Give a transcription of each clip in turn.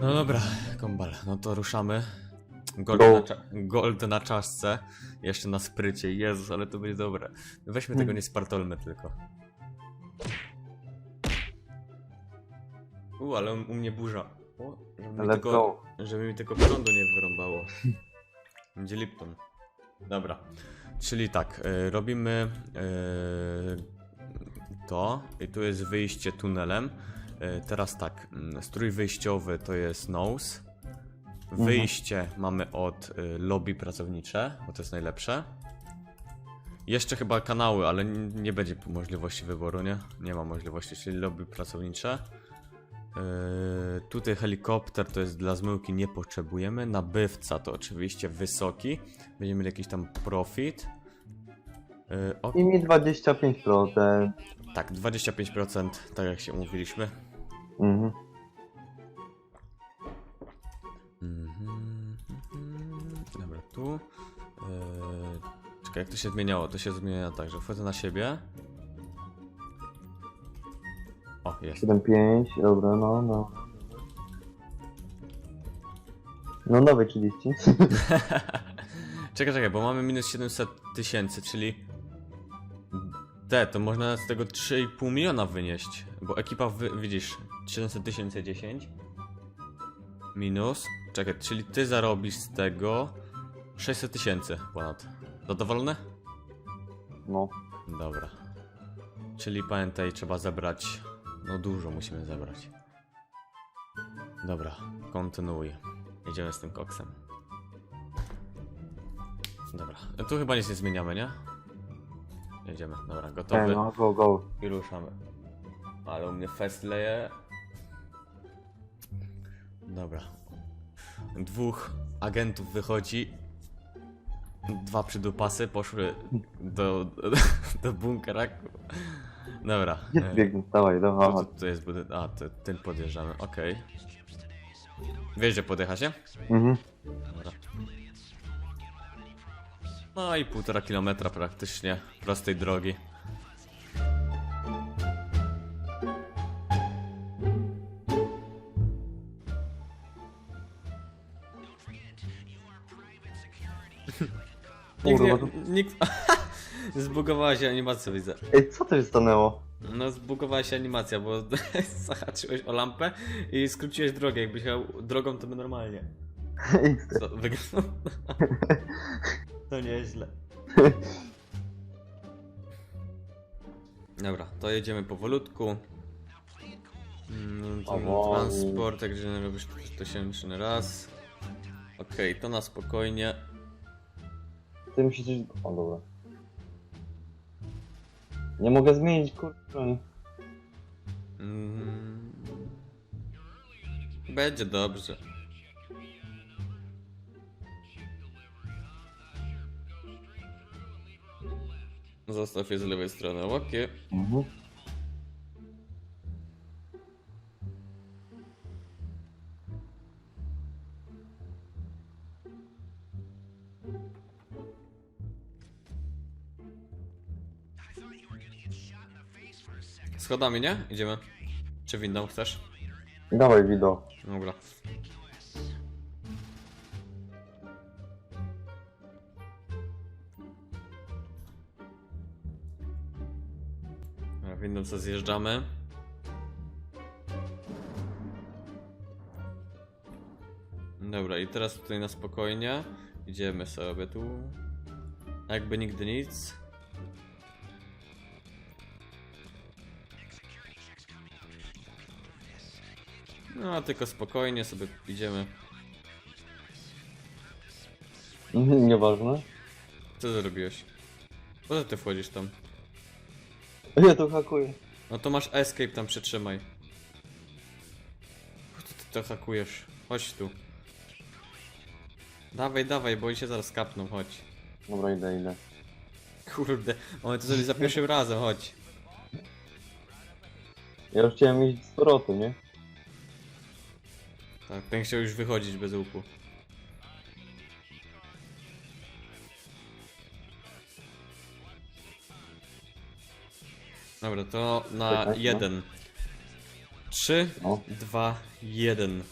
No dobra, kombal, no to ruszamy. Gold, Go. na, cza- gold na czaszce, jeszcze na sprycie, Jezus, ale to będzie dobre. Weźmy tego, Hmm. nie spartolmy tylko. U, ale u mnie burza. O, żeby, mi Let's tylko, go. żeby mi tylko prądu nie wyrąbało. Będzie Lipton. Dobra, czyli tak, y, robimy y, to i tu jest wyjście tunelem. Y, teraz tak, mm, strój wyjściowy to jest nose. Wyjście mamy od y, lobby pracownicze, bo to jest najlepsze. Jeszcze chyba kanały, ale nie będzie możliwości wyboru, nie? Nie ma możliwości, czyli lobby pracownicze. Yy, tutaj helikopter to jest dla zmyłki, nie potrzebujemy. Nabywca to oczywiście wysoki. Będziemy mieli jakiś tam profit. Yy, ok, I mi 25%. tak, 25%, tak jak się umówiliśmy. Mhm. Mhm, mhm. Dobra, tu. Yy, czekaj, jak to się zmieniało? To się zmienia tak, że wchodzę na siebie. O, jest. 7,5, dobra, no, no. No nowy 30. czekaj, czekaj, bo mamy minus 700 tysięcy, czyli D, to można z tego 3,5 miliona wynieść, bo ekipa, wy, widzisz, 700 tysięcy 10 minus, czekaj, czyli ty zarobisz z tego 600 tysięcy ponad. Zadowolony? No. Dobra. Czyli pamiętaj, trzeba zebrać. No dużo musimy zebrać. Dobra, kontynuuj. Jedziemy z tym koksem. Dobra, tu chyba nic nie zmieniamy, nie? Jedziemy, dobra, gotowy. Ej, no, go, go. I ruszamy. Ale u mnie fest leje. Dobra. Dwóch agentów wychodzi. Dwa przydupasy poszły do, do bunkera. Dobra. Jest e, biegnie, dawaj, dawaj. Tu, tu jest budynek. A, ty, tym podjeżdżamy, okej. Wiesz, gdzie podjechać, nie? Mhm. Dobra. No i półtora kilometra praktycznie prostej drogi. Nikt, nie, Kurwa, to- nikt... Zbugowała się animacja, widzę. Ej, co to się stanęło? No, zbugowała się animacja, bo zahaczyłeś o lampę i skróciłeś drogę. Jakbyś jechał drogą, to by normalnie. Co, wygląda... To nieźle. Dobra, to jedziemy powolutku. Mm, to Powoli. Transport, jak robisz tysięczny raz. Okej, to na spokojnie. Ty musisz coś... O, dobra. Nie mogę zmienić, kurczę. Mm. Będzie dobrze. Zostaw je z lewej strony, okej. Mhm. Schodami, nie? Idziemy. Czy windą chcesz? Dawaj, widok. Dobra. Dobra, Windą co zjeżdżamy. Dobra, i teraz tutaj na spokojnie. Idziemy sobie tu. Jakby nigdy nic. No, tylko spokojnie sobie idziemy. Nieważne. Co zrobiłeś? Po co ty wchodzisz tam? Ja to hakuję. No to masz escape tam przytrzymaj. Po co ty to hakujesz? Chodź tu. Dawaj, dawaj, bo oni się zaraz kapną, chodź. Dobra, idę, idę. Kurde, mamy to zrobić za pierwszym razem, chodź. Ja już chciałem iść z powrotem, nie? Tak, ten chciał już wychodzić bez łuku. Dobra, to na Czekaj, no. jeden. Trzy, No. dwa, jeden.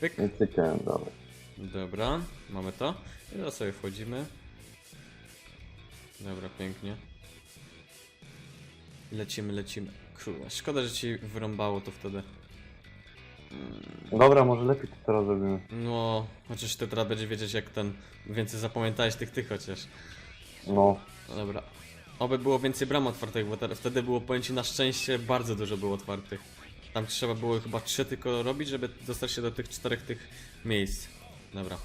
Pyk. I cykłem, dobra. Dobra, mamy to. I teraz sobie wchodzimy. Dobra, pięknie. Lecimy, lecimy. Kurde, szkoda, że ci wyrąbało to wtedy. Dobra, może lepiej to teraz zrobimy. No, chociaż ty teraz będziesz wiedzieć jak ten... Więcej zapamiętałeś tych tych chociaż. No. No dobra. Oby było więcej bram otwartych, bo teraz, wtedy było ci na szczęście bardzo dużo było otwartych. Tam trzeba było chyba trzy tylko robić, żeby dostać się do tych czterech tych miejsc. Dobra.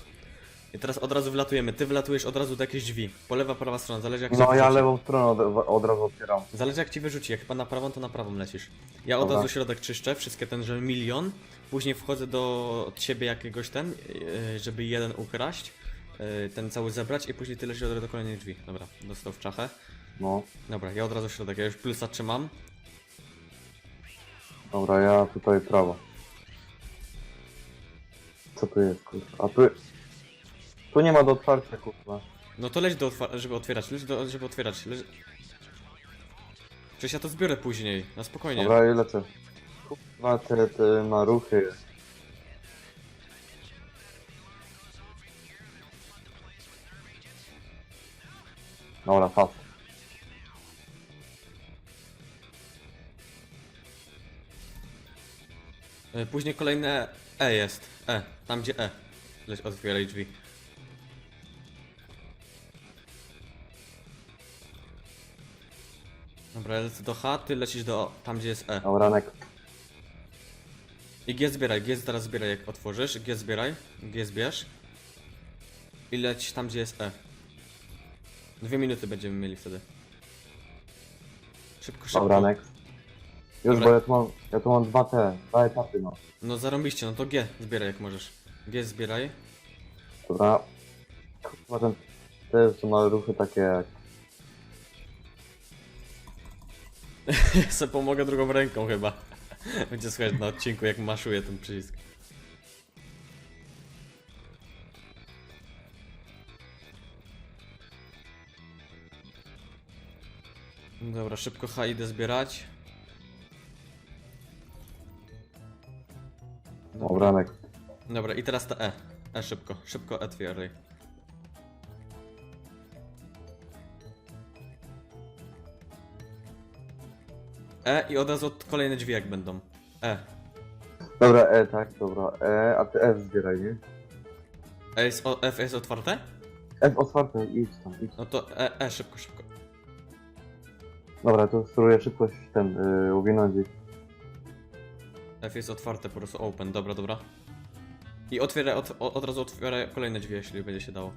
I teraz od razu wlatujemy. Ty wlatujesz od razu do jakichś drzwi. Po lewa, prawa strona, zależy jak cię No ja wyrzuci. lewą stronę od, od razu otwieram. Zależy jak ci wyrzuci, jak chyba na prawą, to na prawą lecisz. Ja od Dobra. razu środek czyszczę, wszystkie ten, że milion. Później wchodzę do od siebie jakiegoś ten, yy, żeby jeden ukraść, yy, ten cały zebrać i później tyle razu do kolejnych drzwi. Dobra, dostał w czachę. No. Dobra, ja od razu środek, ja już plusa trzymam. Dobra, ja tutaj prawo. Co tu jest, kurwa? A tu... Tu nie ma do otwarcia, kurwa. No to leć do żeby otwierać, leć do, żeby otwierać. Leć... Przecież ja to zbiorę później, na spokojnie. Dobra, i lecę. Kurwa, te, te maruchy. Dobra, fast. Y, Później kolejne E jest. E, tam gdzie E. Leć otwieraj drzwi. Dobra, lecę do H, ty lecisz do tam gdzie jest E. Dobra, nek. I G zbieraj, G teraz zbieraj jak otworzysz, G zbieraj, G zbierz. I leć tam gdzie jest E. Dwie minuty będziemy mieli wtedy. Szybko, szybko. Dobra, nek. Już, Dobra. bo ja tu mam, ja tu mam dwa te, dwa etapy, no. No zarąbiście, no to G zbieraj jak możesz. G zbieraj. Dobra. Kurwa, ten, te są maruchy takie jak... Ja sobie pomogę drugą ręką chyba. Będzie słychać na odcinku jak maszuję ten przycisk. Dobra, szybko H idę zbierać. Dobra, nek. Dobra, i teraz to E. E szybko, szybko E twierdzej. E i od razu kolejne drzwi jak będą. E. Dobra, E, tak, dobra. E, a ty F zbieraj, nie? E jest, o, F jest otwarte? F otwarte, idź tam, idź. No to E, E szybko, szybko. Dobra, to spróbuję szybko ten, yy, uwinąć. F jest otwarte, po prostu open, dobra, dobra. I otwieraj, od, o- od razu otwieraj kolejne drzwi, jeśli będzie się dało.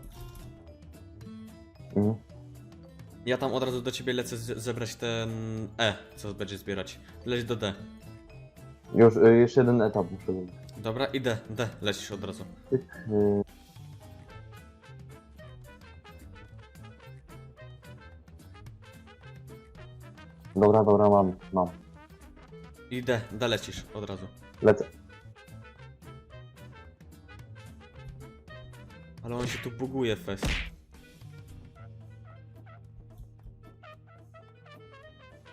Mhm. Ja tam od razu do ciebie lecę z- zebrać ten E, co będzie zbierać. Leć do D. Już, y, jeszcze jeden etap muszę zrobić. Dobra, i D, D, lecisz od razu. Y, Dobra, dobra, mam, mam. I D, D lecisz od razu. Lecę. Ale on się tu buguje fest.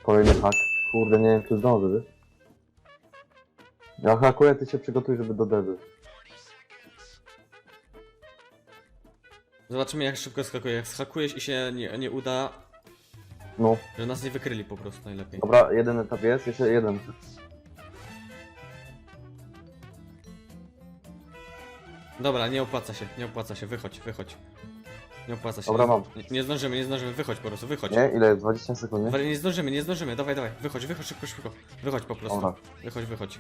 Kolejny hak. Kurde, nie wiem czy zdążę, wiesz? Ja hakuję, ty się przygotuj, żeby do dedy. Zobaczymy jak szybko skakuje. Jak skakujesz i się nie, nie uda, No, że nas nie wykryli po prostu najlepiej. dobra, jeden etap jest, jeszcze jeden. Dobra, nie opłaca się, nie opłaca się, wychodź, wychodź. Nie opłaca się. Dobra, nie, mam. Nie, nie zdążymy, nie zdążymy, wychodź po prostu, wychodź. Nie? Ile jest? 20 sekund, nie? Dobra, nie zdążymy, nie zdążymy, dawaj, dawaj, wychodź, wychodź szybko, szybko. Wychodź po prostu. Dobra. Wychodź, wychodź.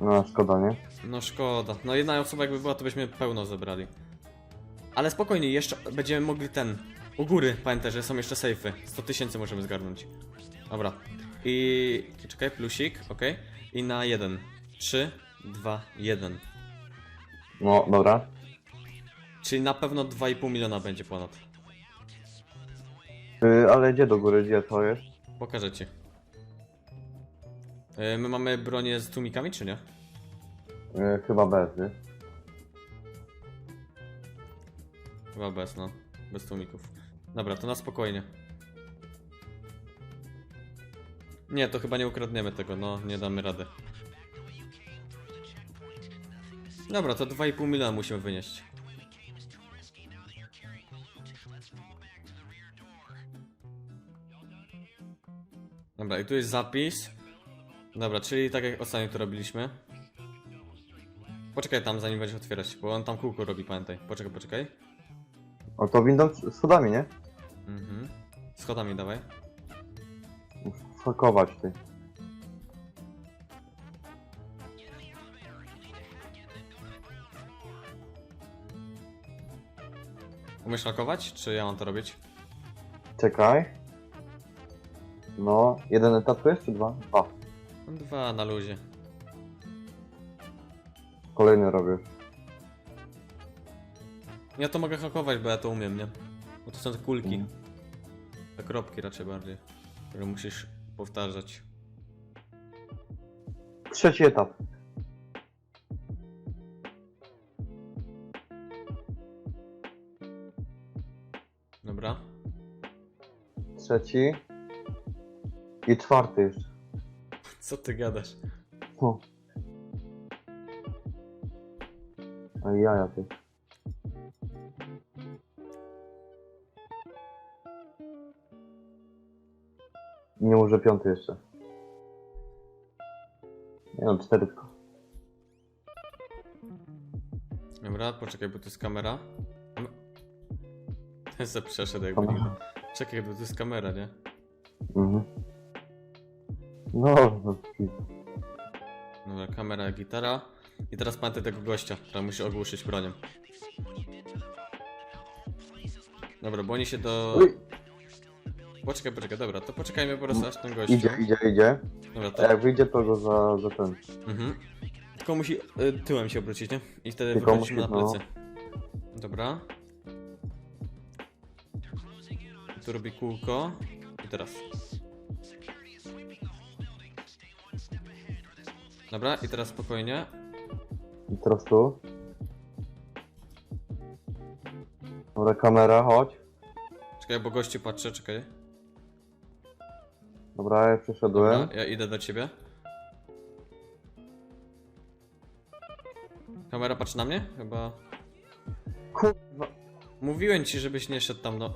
No, szkoda, nie? No szkoda. No jedna osoba jakby była, to byśmy pełno zebrali. Ale spokojnie, jeszcze będziemy mogli ten. U góry pamiętaj, że są jeszcze sejfy. 100 tysięcy możemy zgarnąć. Dobra. I. Czekaj, plusik, ok. I na jeden. 3, 2, 1. No, dobra. Czyli na pewno 2,5 miliona będzie ponad. Y, ale gdzie do góry, gdzie to jest? Pokażę ci. Yy, My mamy bronię z tłumikami, czy nie? Y, chyba bez, nie? Chyba bez, no. Bez tłumików. Dobra, to na spokojnie. Nie, to chyba nie ukradniemy tego, no, nie damy rady. Dobra, to 2,5 miliona musimy wynieść. Dobra, i tu jest zapis. Dobra, czyli tak jak ostatnio to robiliśmy. Poczekaj tam, zanim będziesz otwierać, bo on tam kółko robi, pamiętaj. Poczekaj, poczekaj. O, to windą schodami, nie? Mhm. Schodami dawaj. Hakować ty. Umiesz lakować, czy ja mam to robić? Czekaj. No, jeden etap to jest, czy dwa? Dwa. Dwa na luzie. Kolejny robię. Ja to mogę hakować, bo ja to umiem, nie? Bo to są te kulki. Mhm. Te kropki raczej bardziej. Które musisz powtarzać. Trzeci etap. Dobra? Trzeci. I czwarty jeszcze. Co ty gadasz? O. Ale jaja ty. Nie może piąty jeszcze. Nie no, cztery tylko. Dobra, poczekaj, bo to jest kamera. No. Ten se przeszedł jakby nigdy. Czekaj, bo to jest kamera, nie? Mhm. No, no. Dobra, kamera, gitara. I teraz pamiętaj tego gościa, który musi ogłuszyć bronią. Dobra, bo oni się do... Uj, Poczekaj, poczekaj, dobra, to poczekajmy po prostu aż ten gościu. idzie, idzie, idzie. Dobra, A to... jak wyjdzie, to go za, za ten. Mhm. Tylko musi y, tyłem się obrócić, nie? I wtedy Tylko wychodzimy na musi, no. plecy. Dobra. Tu robi kółko. I teraz. Dobra, i teraz spokojnie. I teraz tu. Dobra, kamera, chodź. Czekaj, bo gościu patrzę, czekaj. Dobra, ja przeszedłem. Dobra, ja idę do ciebie. Kamera patrzy na mnie? Chyba... Kurwa. Mówiłem ci, żebyś nie szedł tam, no.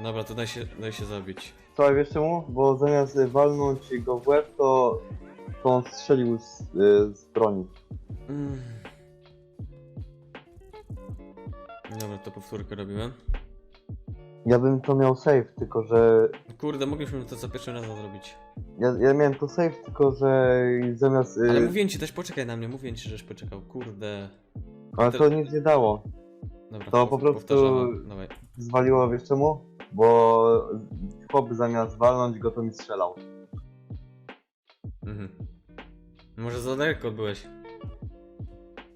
Dobra, to daj się, daj się zabić. Słuchaj, wiesz czemu? Bo zamiast walnąć go w łeb, to, to on strzelił z, y, z broni. Mm. Dobra, to powtórkę robimy. Ja bym to miał save, tylko że... Kurde, mogliśmy to za pierwszym razem zrobić. Ja, ja miałem to save, tylko że zamiast... y, Ale mówiłem ci też, poczekaj na mnie, mówiłem ci, żeś poczekał. Kurde. ale to nic nie dało. Dobra, To po prostu- powtarzamy. Dawaj. Zwaliło, wiesz czemu? Bo chłop zamiast walnąć go, to mi strzelał. Mhm. Może za daleko byłeś.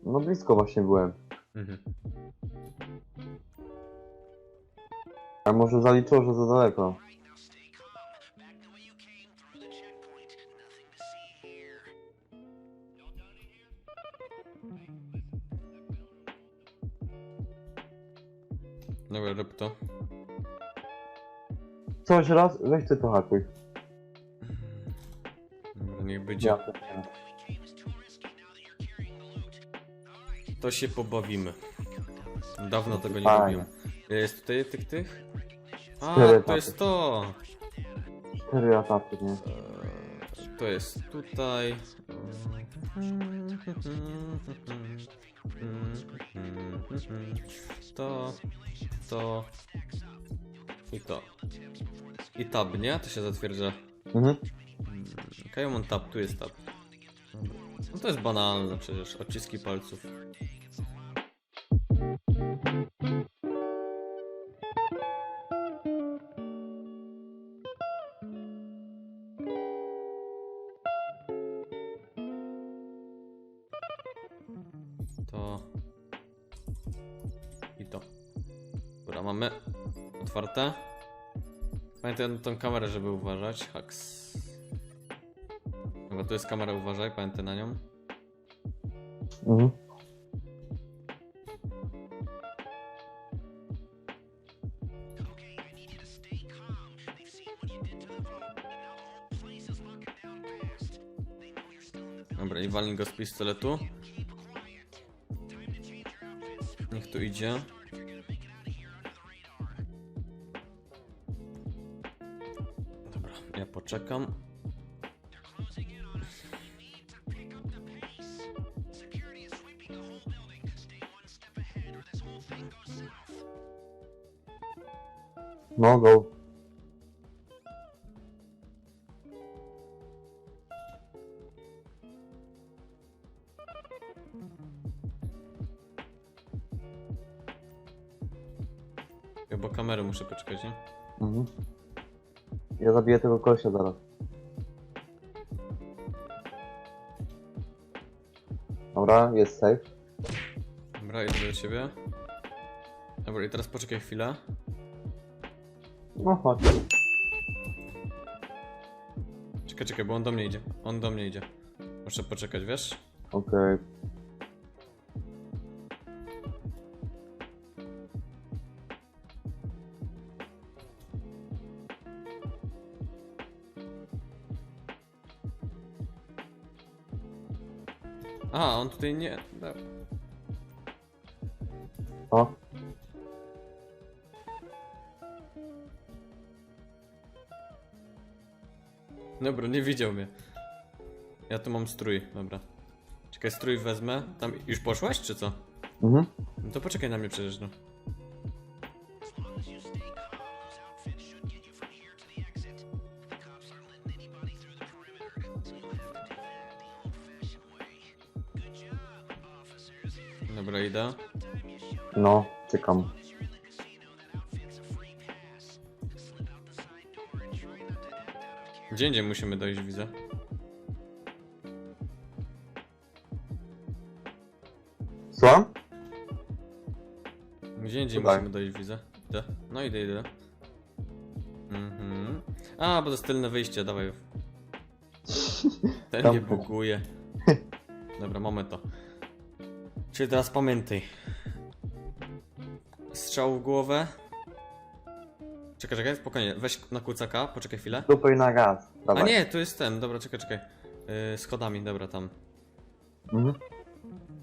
No blisko właśnie byłem. Mhm. A może zaliczyło, że za daleko. Dobra, rób to. Coś raz, weź ty to hakuj. Dobra, niech będzie. Ja nie. To się pobawimy. Dawno tego nie Fajnie. robiłem. Jest tutaj tych, tych? A, Cztery to etapy. jest to! Cztery etapy, nie? Eee, To jest tutaj. To, to i to. I tab, nie? To się zatwierdza. Mhm. Kajomon tab, tu jest tab. No to jest banalne przecież, odciski palców. Na tą kamerę, żeby uważać. Haks. Dobra, to jest kamera, uważaj, pamiętaj na nią. Mhm. Dobra, i walnij go z pistoletu. Niech tu idzie. Ja poczekam. No. Chyba kamerę muszę poczekać, nie? Mhm. Ja zabiję tego kolesia zaraz. Dobra, jest safe. Dobra, idę do ciebie. Dobra, i teraz poczekaj chwilę. No chodź. Czekaj, czekaj, bo on do mnie idzie. On do mnie idzie. Muszę poczekać, wiesz? Okej. Tutaj nie. No. O, Dobra, nie widział mnie. Ja tu mam strój, dobra. Czekaj, strój wezmę. Tam już poszłaś, czy co? mhm. No to poczekaj na mnie przecież, no. Dobra, idę. No, czekam. Gdzie indziej musimy dojść, widzę. Słucham? Gdzie indziej Tutaj. musimy dojść, widzę. Idę. No idę, idę. Mhm. A, bo to jest tylne wyjście, dawaj. Ten Tam nie buguje. Dobra, mamy to. Czyli teraz pamiętaj. Strzał w głowę. Czekaj, czekaj, spokojnie. Weź na kucaka, poczekaj chwilę. Dupy na gaz. A Dawaj. nie, tu jest ten, dobra, czekaj, czekaj. Yy, schodami, dobra, tam. Mhm.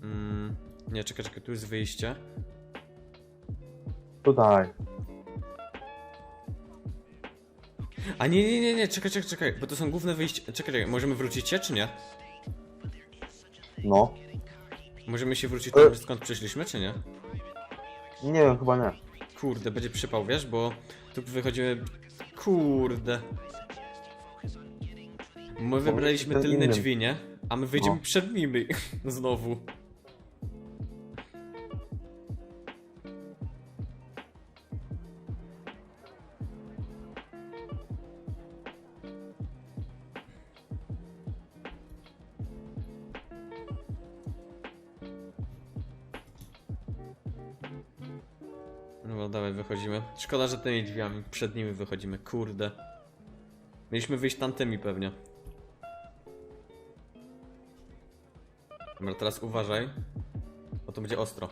Mm, nie, czekaj, czekaj, tu jest wyjście. Tutaj. A nie, nie, nie, nie, czekaj, czekaj, czekaj, bo to są główne wyjście. Czekaj, czekaj, możemy wrócić się, czy nie? No. Możemy się wrócić E. tam, skąd przyszliśmy, czy nie? Nie wiem, chyba nie. Kurde, będzie przypał, wiesz, bo tu wychodzimy... Kurde. My wybraliśmy tylne drzwi, nie? A my wyjdziemy No. przed nimi. Znowu. No dawaj, wychodzimy. Szkoda, że tymi drzwiami przed nimi wychodzimy, kurde. Mieliśmy wyjść tamtymi pewnie. Dobra, teraz uważaj. Bo to będzie ostro.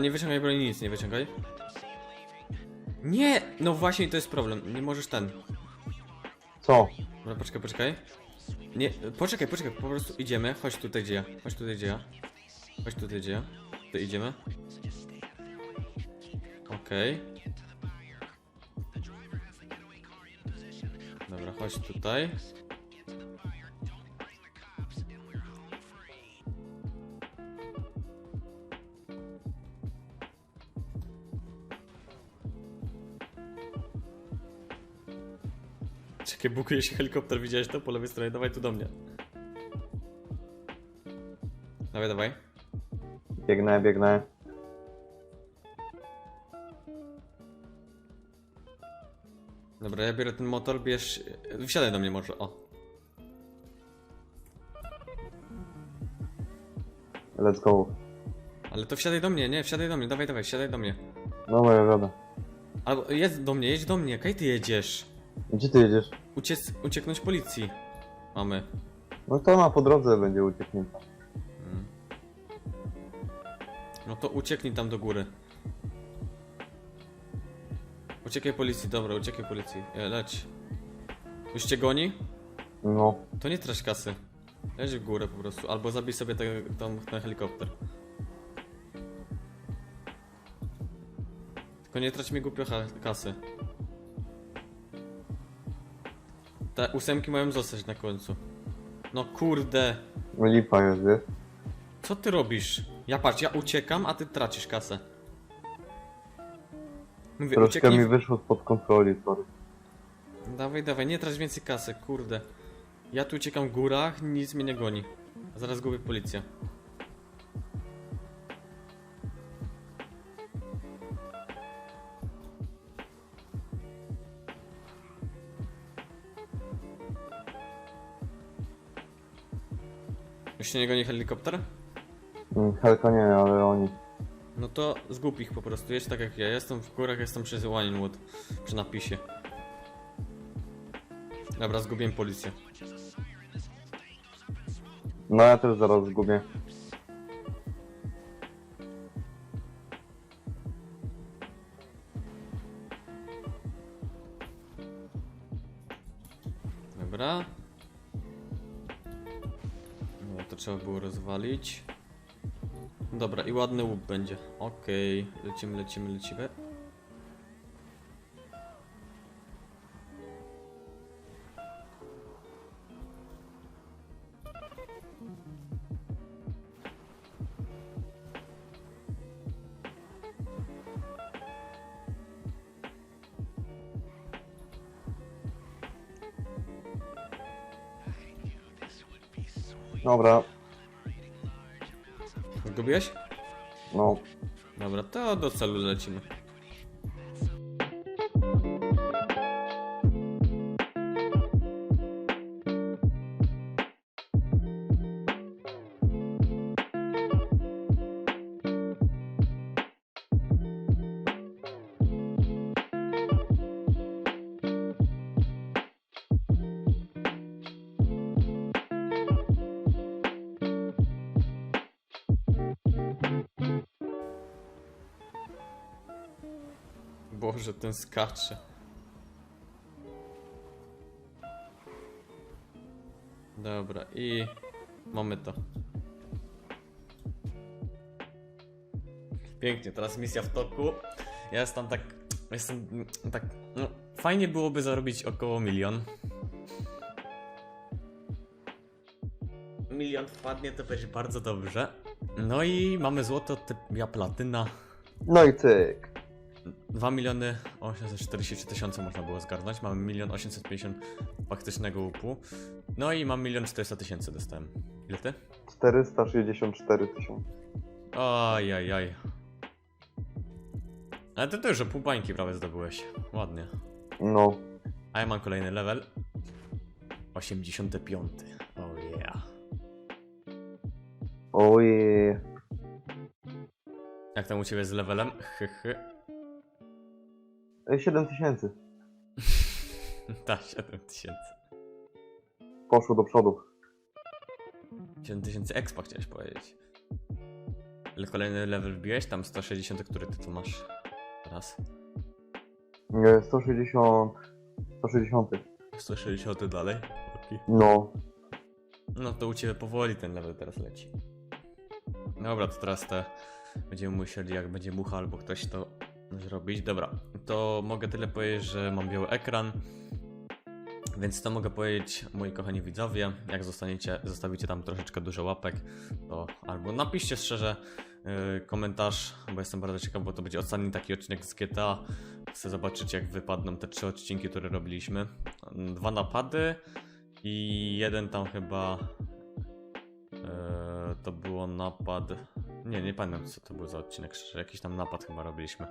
Nie wyciągaj broni, nic nie wyciągaj. Nie! No właśnie, to jest problem. Nie możesz ten. Co? Dobra, poczekaj, poczekaj. Nie, poczekaj, poczekaj, po prostu idziemy. Chodź tutaj, gdzie ja. Chodź tutaj, gdzie ja. Chodź tutaj, gdzie ja. Tutaj idziemy. Okej. Dobra, chodź tutaj. Czekaj, bukuje się helikopter, widziałeś to po lewej stronie? Dawaj tu do mnie. Dawaj, dawaj. Biegnę, biegnę. Dobra, ja biorę ten motor, bierz... Wsiadaj do mnie może, o. Let's go. Ale to wsiadaj do mnie, nie, wsiadaj do mnie, dawaj, dawaj, wsiadaj do mnie. No moja wiada. Albo jedź do mnie, jedź do mnie, kaj ty jedziesz? Gdzie ty jedziesz? Uciec, ucieknąć policji. Mamy. No to ona po drodze będzie ucieknięta. Mm. No to ucieknij tam do góry. Uciekaj policji, dobra, uciekaj policji. E, leć. Już cię goni? No. To nie trać kasy. Leć w górę po prostu, albo zabij sobie te, tam ten helikopter. Tylko nie trać mi głupio ha- kasy. Te ósemki mają zostać na końcu. No kurde. Lipa jest, wiesz? Co ty robisz? Ja patrz, ja uciekam, a ty tracisz kasę. Mówię, Troszkę ucieknij. mi wyszło spod kontroli, sorry. Dawaj, dawaj, nie trać więcej kasy, kurde. Ja tu uciekam w górach, nic mnie nie goni. A zaraz gubię policję. Się nie goni helikopter? Mm, Helka nie, ale oni. No to zgub ich po prostu, jest tak jak ja. Jestem w górach, jestem przy Winewood, przy napisie. Dobra, zgubiłem policję. No ja też zaraz zgubię. I ładny łup będzie. Okej, lecimy, lecimy, lecimy. Dobra, Zgubiłeś? No. Dobra, to do celu lecimy. Boże, ten skacze. Dobra, i mamy to. Pięknie, teraz misja w toku. Ja jestem tak. Jestem tak. No, fajnie byłoby zarobić około milion. Milion wpadnie, to będzie bardzo dobrze. No i mamy złoto, ja platyna. No i cyk. 2 miliony 843 tysiące można było zgarnąć. Mamy 1 850 faktycznego łupu. No i mam 1 400 tysięcy dostałem. Ile ty? 464 tysiące. Ajajaj. Ale ty też, że pół bańki prawie zdobyłeś. Ładnie. No. A ja mam kolejny level. 85. Oh yeah. Ojej. Jak tam u ciebie z levelem? Hychy. 7 tysięcy. Tak, 7000. Poszło do przodu. 7000 expa chciałeś powiedzieć. Ale kolejny level wbiłeś? Tam 160, który ty tu masz teraz? Nie, 160. 160. 160 dalej. Okej. No. No to u ciebie powoli ten level teraz leci. Dobra, to teraz te będziemy musieli, jak będzie mucha albo ktoś to zrobić. Dobra, to mogę tyle powiedzieć, że mam biały ekran. Więc to mogę powiedzieć, moi kochani widzowie, jak zostaniecie, zostawicie tam troszeczkę dużo łapek, to albo napiszcie szczerze yy, komentarz, bo jestem bardzo ciekaw, bo to będzie ostatni taki odcinek z GTA. Chcę zobaczyć, jak wypadną te trzy odcinki, które robiliśmy. Dwa napady i jeden tam chyba e, to było napad. Nie, nie pamiętam co to był za odcinek, szczerze. Jakiś tam napad chyba robiliśmy.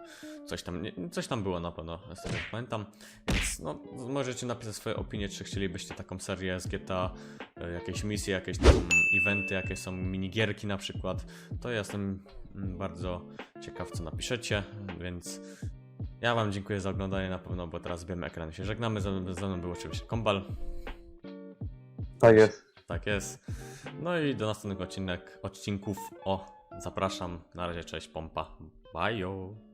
Coś tam, nie, coś tam było na pewno, z tego pamiętam. Więc no, możecie napisać swoje opinie, czy chcielibyście taką serię z GTA, e, jakieś misje, jakieś tam eventy, jakieś są minigierki na przykład. To ja jestem mm, bardzo ciekaw, co napiszecie, więc ja Wam dziękuję za oglądanie na pewno, bo teraz zbieramy ekran się żegnamy. Ze ze mną był oczywiście Kombal. Tak jest. Tak jest. No i do następnych odcinek, odcinków. O, zapraszam. Na razie, cześć, pompa. Bye.